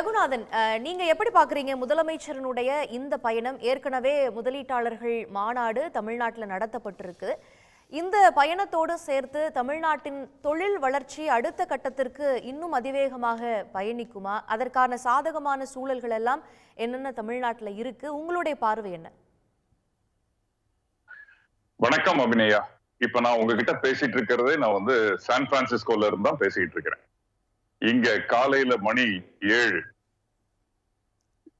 ரகுநாதன் நீங்க எப்படி பாக்குறீங்க? முதலமைச்சரனுடைய இந்த பயணம் ஏற்கனவே முதலீட்டாளர்கள் மாநாடு தமிழ்நாட்டுல நடத்தப்பட்டிருக்கு. இந்த பயணத்தோடு சேர்த்து தமிழ்நாட்டின் தொழில் வளர்ச்சி அடுத்த கட்டத்திற்கு இன்னும் அதிவேகமாக பயணிக்குமா? அதற்கான சாதகமான சூழல்கள் எல்லாம் என்னென்ன தமிழ்நாட்டுல இருக்கு? உங்களுடைய பார்வை என்ன? வணக்கம் அபிநயா. இப்ப நான் உங்ககிட்ட பேசிட்டு இருக்கிறதே நான் வந்து சான் பிரான்சிஸ்கோல இருந்து தான் பேசிட்டு இருக்கிறேன். இங்க காலையில மணி ஏழு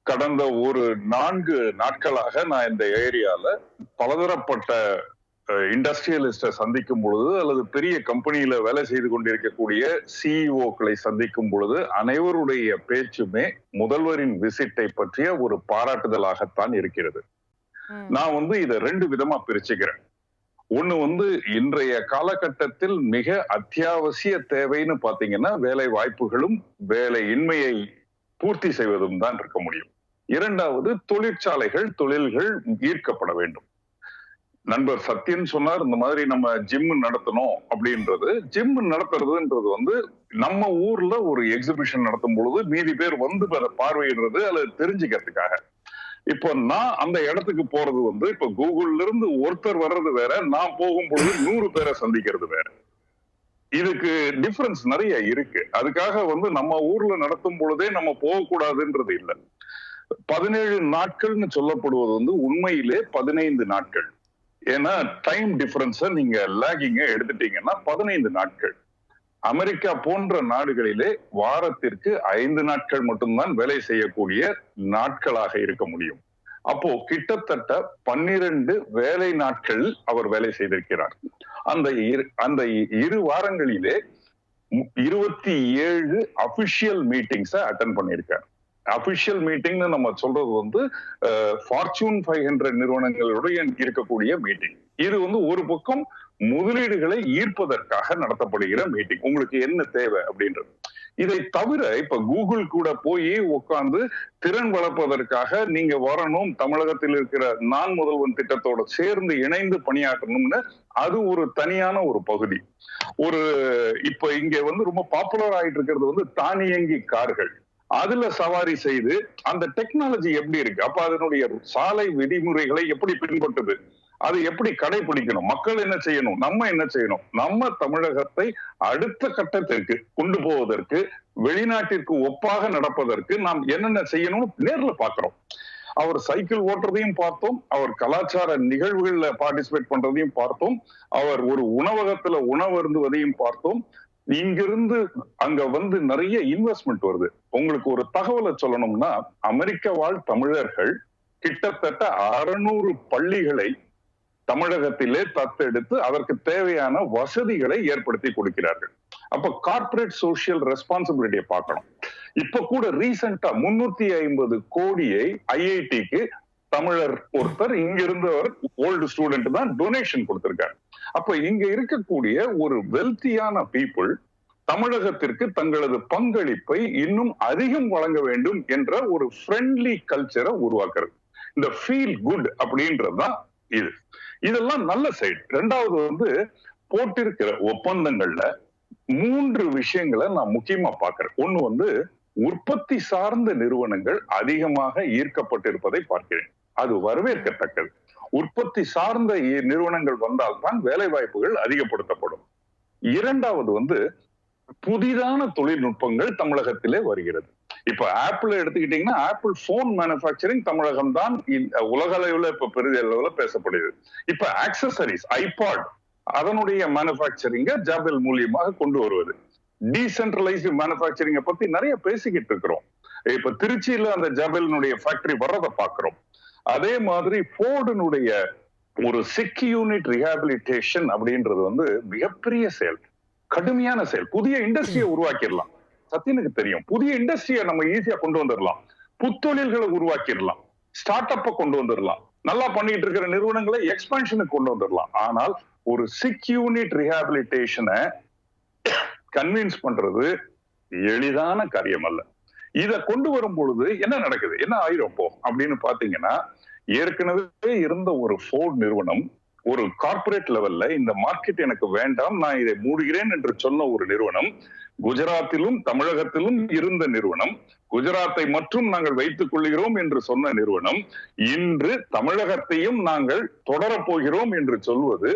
கடந்த ஒரு நான்கு நாட்களாக நான் இந்த ஏரியால பலதரப்பட்ட இண்டஸ்ட்ரியலிஸ்ட சந்திக்கும் பொழுது அல்லது பெரிய கம்பெனியில வேலை செய்து கொண்டிருக்கக்கூடிய சிஇஓக்களை சந்திக்கும் பொழுது அனைவருடைய பேச்சுமே முதல்வரின் விசிட்டை பற்றிய ஒரு பாராட்டுதலாகத்தான் இருக்கிறது. நான் வந்து இதை ரெண்டு விதமா பிரிச்சுக்கிறேன். ஒண்ணு வந்து இன்றைய காலகட்டத்தில் மிக அத்தியாவசிய தேவைன்னு பாத்தீங்கன்னா வேலை வாய்ப்புகளும் வேலை இன்மையை பூர்த்தி செய்வதும் தான் இருக்க முடியும். இரண்டாவது தொழிற்சாலைகள் தொழில்கள் ஈர்க்கப்பட வேண்டும். நண்பர் சத்யன் சொன்னார் இந்த மாதிரி நம்ம ஜிம் நடத்தணும் அப்படின்றது. ஜிம் நடத்துறதுன்றது வந்து நம்ம ஊர்ல ஒரு எக்ஸிபிஷன் நடத்தும் பொழுது மீதி பேர் வந்து அதை பார்வையிடுறது அல்லது தெரிஞ்சுக்கிறதுக்காக. இப்போ நான் அந்த இடத்துக்கு போறது வந்து இப்ப கூகுள்ல இருந்து ஒருத்தர் வர்றது வேற நான் போகும் பொழுது நூறு பேரை சந்திக்கிறது வேற. இதுக்கு டிஃபரன்ஸ் நிறைய இருக்கு. அதுக்காக வந்து நம்ம ஊர்ல நடத்தும் பொழுதே நம்ம போகக்கூடாதுன்றது இல்லை. பதினேழு நாட்கள்னு சொல்லப்படுவது வந்து உண்மையிலே பதினைந்து நாட்கள். ஏன்னா டைம் டிஃபரன்ஸ நீங்க லேகிங்க எடுத்துட்டீங்கன்னா பதினைந்து நாட்கள். அமெரிக்கா போன்ற நாடுகளிலே வாரத்திற்கு ஐந்து நாட்கள் மட்டும்தான் வேலை செய்யக்கூடிய நாட்களாக இருக்க முடியும். அப்போ கிட்டத்தட்ட பன்னிரண்டு வேலை நாட்கள் அவர் வேலை செய்திருக்கிறார். அந்த இரு- அந்த இரு வாரங்களிலே இருபத்தி ஏழு அபிஷியல் மீட்டிங்ஸ அட்டன் பண்ணியிருக்காரு. அபிஷியல் மீட்டிங்னு நம்ம சொல்றது வந்து ஃபார்ச்சூன் ஃபைவ் ஹண்ட்ரட் நிறுவனங்களுடைய இருக்கக்கூடிய மீட்டிங் இது வந்து ஒரு பக்கம் முதலீடுகளை ஈர்ப்பதற்காக நடத்தப்படுகிற மீட்டிங் உங்களுக்கு என்ன தேவை அப்படின்றது. இதை தவிர இப்ப கூகுள் கூட போய் உட்கார்ந்து திறன் வளர்ப்பதற்காக நீங்க வரணும் தமிழகத்தில் இருக்கிற நான் முதல்வன் திட்டத்தோட சேர்ந்து இணைந்து பணியாற்றணும்னு அது ஒரு தனியான ஒரு பகுதி. ஒரு இப்ப இங்க வந்து ரொம்ப பாப்புலர் ஆயிட்டு இருக்கிறது வந்து தானியங்கி கார்கள். அதுல சவாரி செய்து அந்த டெக்னாலஜி எப்படி இருக்கு? அப்ப அதனுடைய சாலை விதிமுறைகளை எப்படி பின்பற்றுது? அதை எப்படி கடைபிடிக்கணும்? மக்கள் என்ன செய்யணும்? நம்ம என்ன செய்யணும்? நம்ம தமிழகத்தை அடுத்த கட்டத்திற்கு கொண்டு போவதற்கு வெளிநாட்டிற்கு ஒப்பாக நடப்பதற்கு நாம் என்னென்ன செய்யணும்னு நேர்ல பாக்குறோம் அவர் சைக்கிள் ஓட்டுறதையும் பார்த்தோம் அவர் கலாச்சார நிகழ்வுகள்ல பார்ட்டிசிபேட் பண்றதையும் பார்த்தோம் அவர் ஒரு உணவகத்துல உணவு அருந்துவதையும் பார்த்தோம். இங்கிருந்து அங்க வந்து நிறைய இன்வெஸ்ட்மெண்ட் வருது. உங்களுக்கு ஒரு தகவலை சொல்லணும்னா அமெரிக்க வாழ் தமிழர்கள் கிட்டத்தட்ட அறுநூறு பள்ளிகளை தமிழகத்திலே தத்தெடுத்து அதற்கு தேவையான வசதிகளை ஏற்படுத்தி கொடுக்கிறார்கள். அப்ப கார்பரேட் சோசியல் ரெஸ்பான்சிபிலிட்டியை பார்க்கணும். இப்ப கூட ரீசெண்டா முன்னூத்தி ஐம்பது கோடியை ஐஐடிக்கு தமிழர் ஒருத்தர் இங்க இருந்தவர் ஓல்டு ஸ்டூடெண்ட் தான் டொனேஷன் கொடுத்திருக்காரு. அப்ப இங்க இருக்கக்கூடிய ஒரு வெல்த்தியான பீப்புள் தமிழகத்திற்கு தங்களது பங்களிப்பை இன்னும் அதிகம் வழங்க வேண்டும் என்ற ஒரு ஃப்ரெண்ட்லி கல்ச்சரை உருவாக்குறது. இந்த ஃபீல் குட் அப்படின்றதுதான் இது. இதெல்லாம் நல்ல சைடு ரெண்டாவது வந்து போட்டிருக்கிற ஒப்பந்தங்கள்ல மூன்று விஷயங்களை நான் முக்கியமா பார்க்கிறேன். ஒண்ணு வந்து உற்பத்தி சார்ந்த நிறுவனங்கள் அதிகமாக ஈர்க்கப்பட்டிருப்பதை பார்க்கிறேன். அது வரவேற்கத்தக்கது. உற்பத்தி சார்ந்த நிறுவனங்கள் வந்தால்தான் வேலை வாய்ப்புகள் அதிகப்படுத்தப்படும். இரண்டாவது வந்து புதிதான தொழில்நுட்பங்கள் தமிழகத்திலே வருகிறது. இப்ப ஆப்பிள் எடுத்துக்கிட்டீங்கன்னா ஆப்பிள் போன் மேனுபேக்சரிங் தமிழகம் தான் உலக அளவில் இப்ப பெரிய அளவுல பேசப்படுகிறது. இப்ப ஆக்சசரிஸ் ஐபாட் அதனுடைய மேனுபேக்சரிங்க ஜாபெல் மூலியமாக கொண்டு வருவது. டீசென்ட்ரலைஸ்டு மேனுபேக்சரிங்க பத்தி நிறைய பேசிக்கிட்டு இருக்கிறோம். இப்ப திருச்சியில அந்த ஜபெலினுடைய ஃபேக்டரி வர்றதை பாக்குறோம் அதே மாதிரி போர்டுனுடைய ஒரு சிக் யூனிட் ரிஹாபிலிட்டேஷன் அப்படின்றது வந்து மிகப்பெரிய செயல். கடுமையான செயல். புதிய இண்டஸ்ட்ரியை உருவாக்கிடலாம். சத்தியனுக்கு தெரியும். புதிய இண்டஸ்ட்ரியை நம்ம ஈஸியா கொண்டு வந்துடலாம். புத்தொழில்களை உருவாக்கிடலாம். ஸ்டார்ட் அப்ப கொண்டு வந்துடலாம். நல்லா பண்ணிட்டு இருக்கிற நிறுவனங்களை எக்ஸ்பான்ஷனுக்கு கொண்டு வந்துடலாம். ஆனால் ஒரு சிக் யூனிட் ரிஹாபிலிட்டேஷனை கன்வின்ஸ் பண்றது எளிதான காரியம் அல்ல. இத கொண்டு வரும் பொழுது என்ன நடக்குது? என்ன ஆயிரும் அப்போ அப்படின்னு பாத்தீங்கன்னா ஏற்கனவே இருந்த ஒரு ஃபோர்ட் நிறுவனம் ஒரு கார்பரேட் லெவல்ல இந்த மார்க்கெட் எனக்கு வேண்டாம் நான் இதை மூடுகிறேன் என்று சொன்ன ஒரு நிறுவனம் குஜராத்திலும் தமிழகத்திலும் இருந்த நிறுவனம் குஜராத்தை மட்டும் நாங்கள் வைத்துக் கொள்கிறோம் என்று சொன்ன நிறுவனம் இன்று தமிழகத்தையும் நாங்கள் தொடரப் போகிறோம் என்று சொல்வது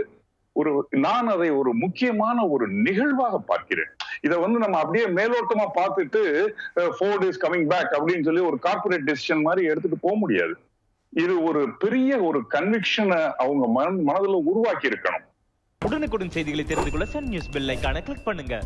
ஒரு நான் அதை ஒரு முக்கியமான ஒரு நிகழ்வாக பார்க்கிறேன். இதை வந்து நம்ம அப்படியே மேலோட்டமா பார்த்துட்டு ஃபோர்ட் இஸ் கமிங் பேக் அப்படின்னு சொல்லி ஒரு கார்பரேட் டெசிஷன் மாதிரி எடுத்துட்டு போக முடியாது. இது ஒரு பெரிய ஒரு கன்விக்ஷனை அவங்க மன மனதில் உருவாக்கி இருக்கணும் உடனுக்குடன் செய்திகளை தெரிந்து கொள்ள சன் நியூஸ் பெல் ஐக்கான கிளிக் பண்ணுங்க.